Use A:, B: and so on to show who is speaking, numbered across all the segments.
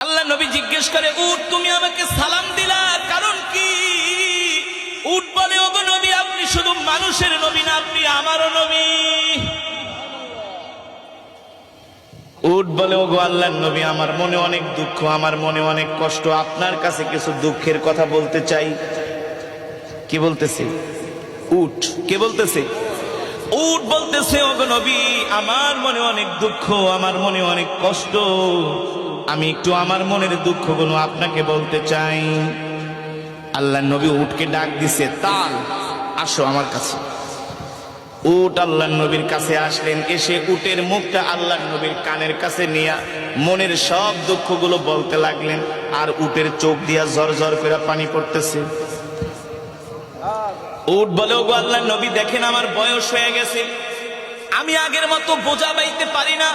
A: আল্লাহ নবী জিজ্ঞেস করে, উট, তুমি আমাকে সালাম দিলা, কারণ কি? উট বলে, ওগো নবী, আপনি শুধু মানুষের নবী না, আপনি আমারও নবী। উট বলে, ওগো আল্লাহ নবী, আমার মনে অনেক দুঃখ, আমার মনে অনেক কষ্ট, আপনার কাছে কিছু দুঃখের কথা বলতে চাই। কি বলতেছে? উট। কে বলতেছে? উট বলতেছে, ওগো নবী, আমার মনে অনেক দুঃখ, আমার মনে অনেক কষ্ট। আমি একটু আমার মনের দুঃখগুলো আপনাকে বলতে চাই। আল্লাহ নবী উটকে ডাক দিছে, তাল, আসো আমার কাছে। উট আল্লাহ নবীর কাছে আসলেন, এসে উটের মুখটা আল্লাহ নবীর কানের কাছে নিয়ে মনের সব দুঃখগুলো বলতে লাগলেন, আর উটের চোখ দিয়া ঝর ঝর করে পানি পড়তেছে। উট বলে, ওগো আল্লাহ নবী, দেখেন আমার বয়স হয়ে গেছে। আমি আগের মতো বোঝা বাইতে পারি না।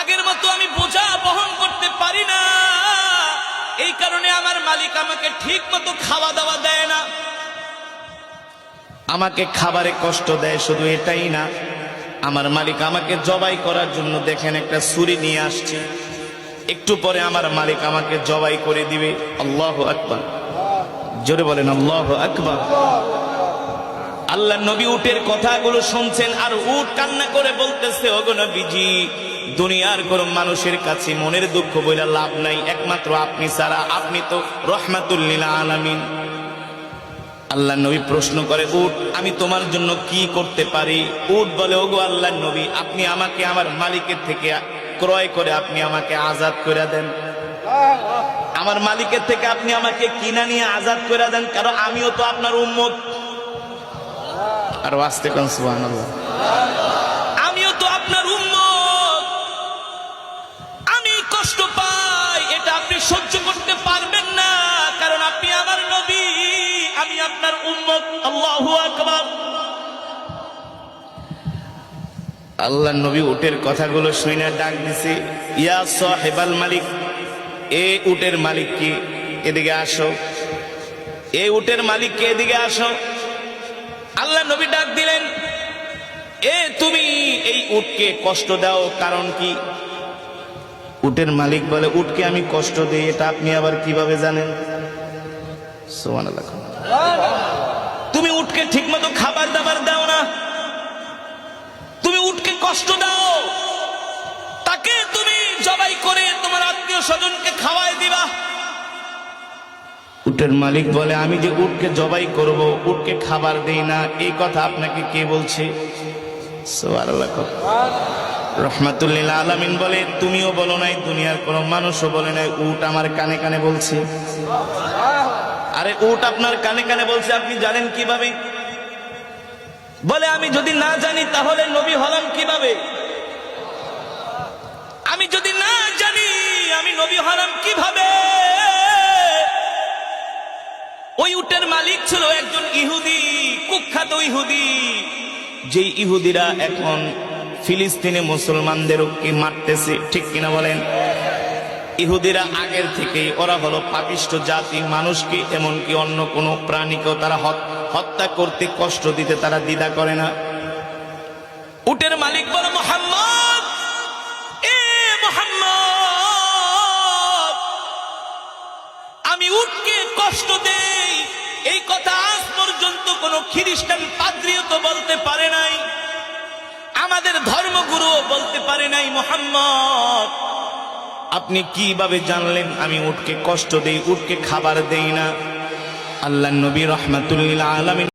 A: আগের মতো আমি বোঝা বহন করতে পারি না। এই কারণে আমার মালিক আমাকে ঠিক মতো খাওয়া দাওয়া দেয় না। আমাকে খাবারে কষ্ট দেয়, শুধু এটাই না। আমার মালিক আমাকে জবাই করার জন্য দেখেন একটা ছুরি নিয়ে আসছে। একটু পরে আমার মালিক আমাকে জবাই করে দিবে। আল্লাহ আকবার। জোরে বলেন, আল্লাহ আকবার। আল্লাহ নবী উটের কথাগুলো শুনছেন আর উট কান্না করে বলতেছে, ওগো নবীজি, দুনিয়ার কোন মানুষের কাছে মনের দুঃখ বইলা লাভ নাই। একমাত্র আপনি ছাড়া আপনি তো রহমাতুল্লিল আলামিন। আল্লাহ নবী প্রশ্ন করে, উট, আমি তোমার জন্য কি করতে পারি? উট বলে, ওগো আল্লাহ নবী, আপনি আমাকে আমার মালিকের থেকে ক্রয় করে আপনি আমাকে আজাদ করে দেন। আমার মালিকের থেকে আপনি আমাকে কিনা নিয়ে আজাদ করে দেন, কারণ আমিও তো আপনার উম্মত। আর আসতে কোন সুবহানাল্লাহ। আমিও তো আপনার উম্মত। আমি কষ্ট পাই এটা আপনি সহ্য করতে পারবেন না কারণ আপনি আমার নবী আমি আপনার উম্মত। আল্লাহু আকবার। আল্লাহ নবী উটের কথাগুলো শুনে ডাক দিছে ইয়া সাহেবাল মালিক এ উটের মালিক কি? এদিকে আসো। এ উটের মালিক কে? এদিকে আসো। আল্লাহ নবী ডাক দিলেন, এ, তুমি এই উটকে কষ্ট দাও, কারণ কি? উটের মালিক বলে, উটকে আমি কষ্ট দিই, এটা আপনি আবার কীভাবে জানেন। তুমি উটকে ঠিকমতো খাবার দাবার দাও না। তুমি উটকে কষ্ট দাও। উটের মালিক বলে, আমি যে উটকে জবাই করব, উটকে খাবার দেই না, এই কথা আপনাকে কে বলছে। রহমাতুল্লিল আলামিন বলে, তুমিও বলো নাই, দুনিয়ার কোন মানুষও বলে নাই, উট আমার কানে কানে বলছে। আরে, উট আপনার কানে কানে বলছে, আপনি জানেন কীভাবে? বলে, আমি যদি না জানি, তাহলে নবী হলাম কীভাবে? আমি যদি না জানি, আমি নবী হলাম কীভাবে? ওই উটের মালিক ছিল একজন ইহুদি, কুখ্যাত ইহুদি। যে ইহুদিরা এখন ফিলিস্তিনে মুসলমানদেরকে মারতেছে, ঠিক কিনা বলেন? ইহুদিরা আগের থেকেই, ওরা হলো পাপিষ্ট জাতি, মানুষকে এমনকি অন্য কোনো প্রাণীকেও তারা হত- হত্যা করতে কষ্ট দিতে তারা দ্বিধা করে না। উটের মালিক বলে, মোহাম্মদ! আমি উঠকে কষ্ট দেই। এই কথা আজ পর্যন্ত কোন খ্রিস্টান পাদ্রিও তো বলতে পারে নাই। আমাদের ধর্মগুরু বলতে পারে নাই, মোহাম্মদ। আপনি কীভাবে জানলেন আমি উঠকে কষ্ট দেই উঠকে খাবার দেই না? আল্লাহ নবী রহমাতুল্লাহ আলমিন